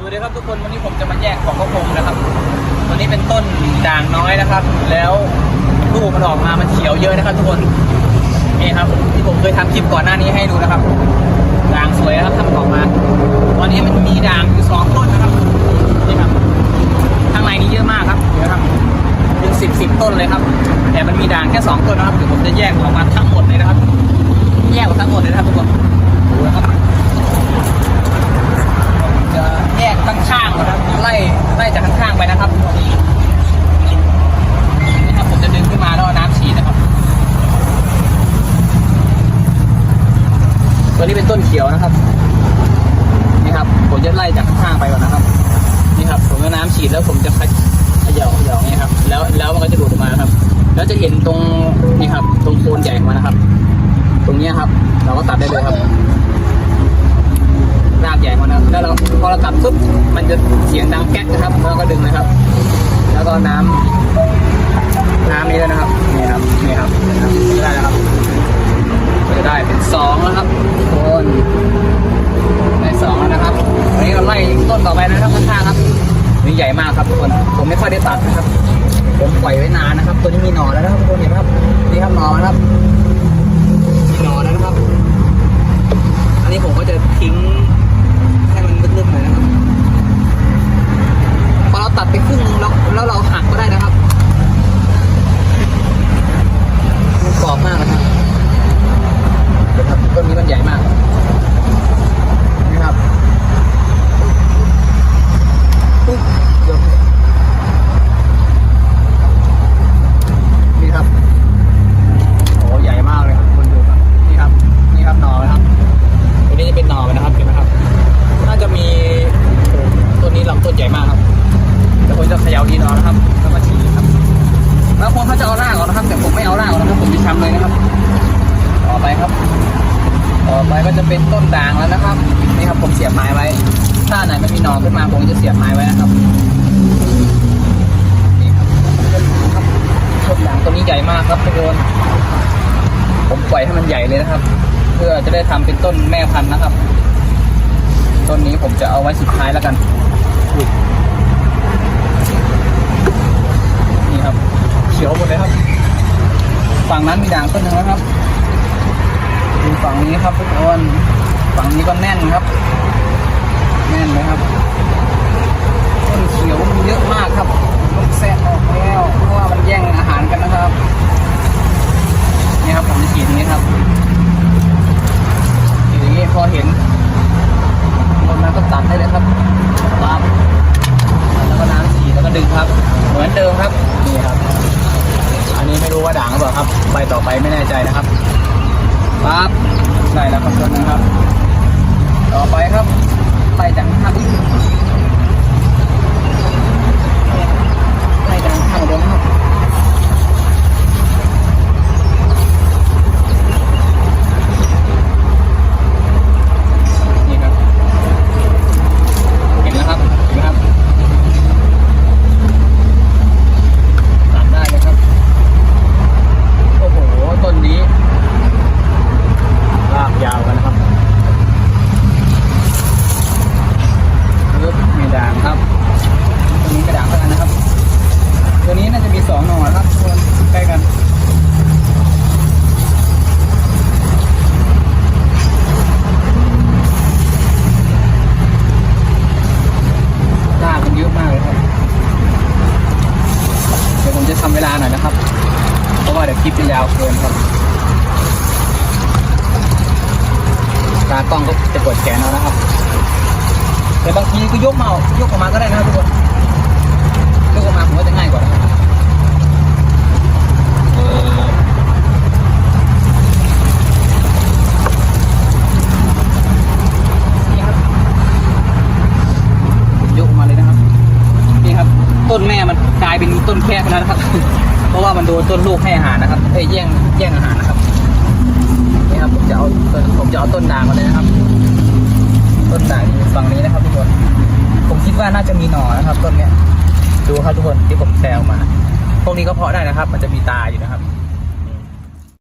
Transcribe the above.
สวัสดีครับทุกคนวันนี้ผมจะมาแยกของกระพงนะครับ ตัวนี้เป็นต้นด่างน้อยนะครับ แล้วลูกมันออกมามันเขียวเยอะนะครับ ทุกคนนี่ครับที่ผมเคยทำคลิปก่อนหน้านี้ให้ดูนะครับด่างสวยนะครับทำออกมา ตอนนี้มันมีด่างอยู่สองต้นนะครับนี่ครับข้างในนี้เยอะมากครับเดี๋ยวครับเป็นสิบสิบต้นเลยครับ แต่มันมีด่างแค่สองต้นนะครับเดี๋ยวผมจะแยกออกมาทั้งหมดเลยนะครับ แยกออกทั้งหมดเลยนะครับทุกคนดูนะครับ จะแยกข้างๆนะครับไล่ไล่จากข้างๆไปนะครับนี่นี่ครับผมจะดึงขึ้นมาแล้วเอาน้ำฉีดนะครับ ตัวนี้เป็นต้นเขียวนะครับ นี่ครับ ผมจะไล่จากข้างๆไปก่อนนะครับ นี่ครับ ผมจะน้ำฉีดแล้วผมจะขย่าเขย่านี่ครับ แล้วแล้วมันก็จะดูดออกมาครับ แล้วจะเห็นตรงนี่ครับ ตรงโคนใหญ่ของมันนะครับ ตรงเนี้ยครับ เราก็ตัดได้เลยครับรากใหญ่มันนะแล้วเราพอเราตัดปุ๊บมันจะเสียงดังแก๊กนะครับ แล้วก็ดึงนะครับ แล้วก็น้ำน้ำนี้ด้วยนะครับนี่ครับนี่ครับนี่ครับได้แล้วครับ จะได้เป็นสองแล้วครับทุกคนได้สองแล้วนะครับวันนี้เราไล่ต้นต่อไปนะครับข้างๆครับนี่ใหญ่มากครับทุกคน ผมไม่ค่อยได้ตัดนะครับ ผมปล่อยไว้นานนะครับ ตัวนี้มีหน่อแล้วนะครับทุกคนเห็นไหมครับนี่ครับมีหน่อแล้วนะครับ อันนี้ผมก็จะทิ้งให้มันลึกๆหน่อยนะครับ พอเราตัดไปครึ่งนึงแล้วแล้วเราหักก็ได้นะครับ มันกรอบมากนะครับเดี๋ยวครับต้นนี้มันใหญ่มากนะครับอุ๊ยเดี๋ยวนี่ครับ โอ้ใหญ่มากเลยครับคุณดูครับ นี่ครับ นี่ครับหนอนะครับ ตัวนี้จะเป็นหนอมันนะครับเห็นไหมครับ น่าจะมีโอ้ต้นนี้ลำต้นใหญ่มากครับเดี๋ยวผมจะเขย่าดีนอนะครับแล้วมาฉีดครับแล้วคนเขาจะเอารากออกนะครับ แต่ผมไม่เอารากออกนะครับ ผมจะช้ำเลยนะครับ ต่อไปครับ ต่อ ไปก็จะเป็นต้นด่างแล้วนะครับนี่ครับผมเสียบไม้ไว้ ถ้าไหนไม่มีหนอขึ้นมาผมจะเสียบไม้ไว้นะครับนี่ครับต้นด่างครับต้นด่างตัวนี้ใหญ่มากครับทุกคนผมปล่อยให้มันใหญ่เลยนะครับ เพื่อจะได้ทำเป็นต้นแม่พันธุ์นะครับต้นนี้ผมจะเอาไว้สุดท้ายแล้วกันนี่ครับเขียวหมดเลยครับ ฝั่งนั้นมีด่างต้นหนึงนะครับ ดูฝั่งนี้ครับทุกคนฝั่งนี้ก็แน่นครับ แน่นเลยครับต้นเขียวมันเยอะมากครับต้องแซะออกแล้วเพราะว่ามันแย่งอาหารกันนะครับนี่ครับผมจะฉีดนี้ครับฉีดอย่างนี้พอเห็นบนนั้นก็ตัดได้เลยครับปั๊บแล้วก็น้ำฉีดแล้วก็ดึงครับ เหมือนเดิมครับนี่ครับ อันนี้ไม่รู้ว่าด่างหรือเปล่าครับใบต่อไปไม่แน่ใจนะครับ ปั๊บใช่แล้วครับตัวนึงครับ ต่อไปครับไปจากข้างอีกไปจากข้างเดิมครับ นี่ครับ เห็นแล้วครับเห็นไหมครับตัดได้เลยครับ โอ้โห ต้นนี้ลากยาวกันนะครับปึ๊บมีด่างครับ ตัวนี้กระด่างเท่ากันนะครับ ตัวนี้น่าจะมีสองหน่อครับทุกคนใกล้กัน ลากมันเยอะมากเลยครับ เดี๋ยวผมจะทำเวลาหน่อยนะครับ เพราะว่าเดี๋ยวคลิปจะยาวเกินครับ ตากล้องก็จะปวดแขนเอานะครับ แต่บางทีก็ยกมาเอายกออกมาก็ได้นะครับทุกคน ยกออกมาผมว่าจะง่ายกว่านะครับนี่ครับ ยกออกมาเลยนะครับ นี่ครับ ต้นแม่มันกลายเป็นต้นแค่ไปแล้วนะครับ เพราะ ว่ามันโดนต้นลูกให้อาหารนะครับเอ้ยแย่งแย่งอาหารนะครับนี่ครับผมจะเอาผมจะเอาต้นด่างมาเลยนะครับ ต้นด่างฝั่งนี้นะครับทุกคน ผมคิดว่าน่าจะมีหน่อนะครับต้นเนี้ยดูครับทุกคนที่ผมแซวมา พวกนี้ก็เพาะได้นะครับ มันจะมีตาอยู่นะครับ